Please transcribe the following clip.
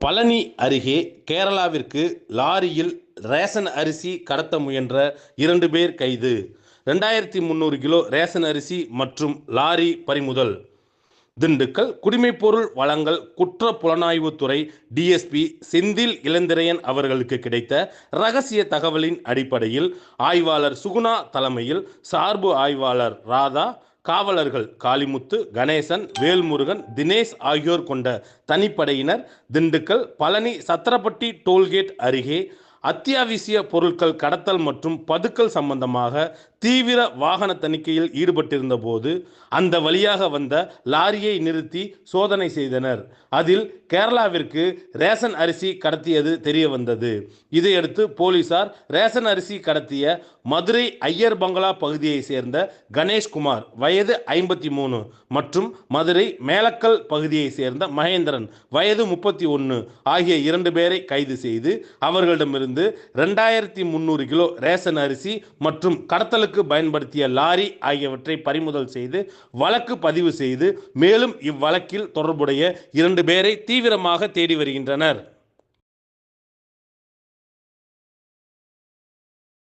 பழனி அருகே கேரளாவிற்கு லாரியில் ரேஷன் அரிசி கடத்த முயன்ற இரண்டு பேர் கைது. ரெண்டாயிரத்தி முந்நூறு கிலோ ரேஷன் அரிசி மற்றும் லாரி பறிமுதல். திண்டுக்கல் குடிமைப்பொருள் வழங்கல் குற்ற புலனாய்வுத்துறை டிஎஸ்பி செந்தில் இளந்திரையன் அவர்களுக்கு கிடைத்த ரகசிய தகவலின் அடிப்படையில் ஆய்வாளர் சுகுணா தலைமையில் சார்பு ஆய்வாளர் ராதா காவலர்கள் காளிமுத்து கணேசன் வேல்முருகன் தினேஷ் ஆகியோர் கொண்ட தனிப்படையினர் திண்டுக்கல் பழனி சத்திரப்பட்டி டோல்கேட் அருகே அத்தியாவசிய பொருட்கள் கடத்தல் மற்றும் பதுக்கல் சம்பந்தமாக தீவிர வாகன தணிக்கையில் ஈடுபட்டிருந்த போது அந்த வழியாக வந்த லாரியை நிறுத்தி சோதனை செய்தனர். அதில் கேரளாவிற்கு ரேஷன் அரிசி கடத்தியது தெரிய வந்தது. இதையடுத்து போலீசார் ரேஷன் அரிசி கடத்திய மதுரை ஐயர் பங்களா பகுதியை சேர்ந்த கணேஷ்குமார் வயது ஐம்பத்தி மூணு மற்றும் மதுரை மேலக்கல் பகுதியை சேர்ந்த மகேந்திரன் வயது முப்பத்தி ஒன்று ஆகிய இரண்டு பேரை கைது செய்து அவர்களிடமிருந்து ரெண்டாயிரத்தி முந்நூறு கிலோ ரேஷன் அரிசி மற்றும் கடத்தலுக்கு பயன்படுத்திய லாரி ஆகியவற்றை பறிமுதல் செய்து வழக்கு பதிவு செய்து மேலும் இவ்வழக்கில் தொடர்புடைய இரண்டு பேரை தீவிரமாக தேடி வருகின்றனர்.